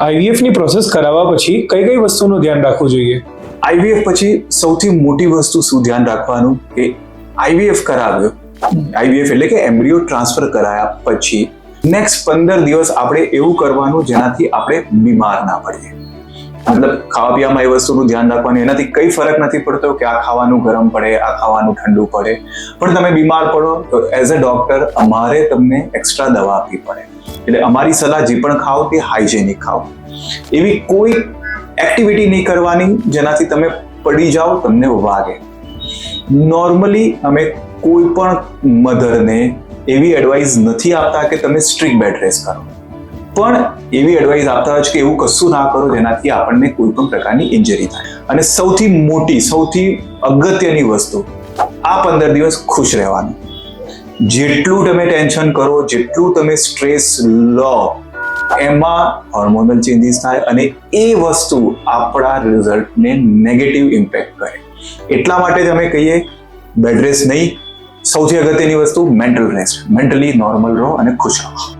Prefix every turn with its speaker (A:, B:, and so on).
A: આઈવીએફની process કરાવવા પછી કઈ કઈ વસ્તુનું ધ્યાન રાખવું જોઈએ?
B: આઈવીએફ પછી સૌથી મોટી વસ્તુ શું ધ્યાન રાખવાનું? કે આઈવીએફ કરાવ્યો. આઈવીએફ એટલે કે એમ્બ્રિયો ટ્રાન્સફર કરાયા પછી નેક્સ્ટ પંદર દિવસ આપણે એવું કરવાનું જેનાથી આપણે બીમાર ના પડીએ. મતલબ ખાવા પીવામાં એ વસ્તુનું ધ્યાન રાખવાનું એનાથી કઈ ફરક નથી પડતો કે આ ખાવાનું ગરમ પડે, આ ખાવાનું ઠંડુ પડે. પણ તમે બીમાર પડો, તો એઝ અ ડોક્ટર અમારે તમને એક્સ્ટ્રા દવા આપવી પડે. એટલે અમારી સલાહ જે પણ ખાઓ તે હાઇજેનિક ખાઓ. એવી કોઈ એક્ટિવિટી નહીં કરવાની જેનાથી તમે પડી જાઓ, તમને વાગે. નોર્મલી અમે કોઈ પણ મધરને એવી એડવાઇસ નથી આપતા કે તમે સ્ટ્રિક્ટ બેડ રેસ કરો. પણ એવી એડવાઇસ આપતા હોય છે કે એવું કશું ના કરો જેનાથી આપણને કોઈ પણ પ્રકારની ઇન્જરી થાય. અને સૌથી મોટી, સૌથી અગત્યની વસ્તુ, આ પંદર દિવસ ખુશ રહેવાનું. જેટલું તમે ટેન્શન કરો, જેટલું તમે સ્ટ્રેસ લો, એમાં હોર્મોનલ ચેન્જીસ થાય અને એ વસ્તુ આપણા રિઝલ્ટને નેગેટિવ ઇમ્પેક્ટ કરે. એટલા માટે જ અમે કહીએ બેડ રેસ્ટ નહીં. સૌથી અગત્યની વસ્તુ મેન્ટલ રેસ્ટ મેન્ટલી નોર્મલ રહો અને ખુશ રહો.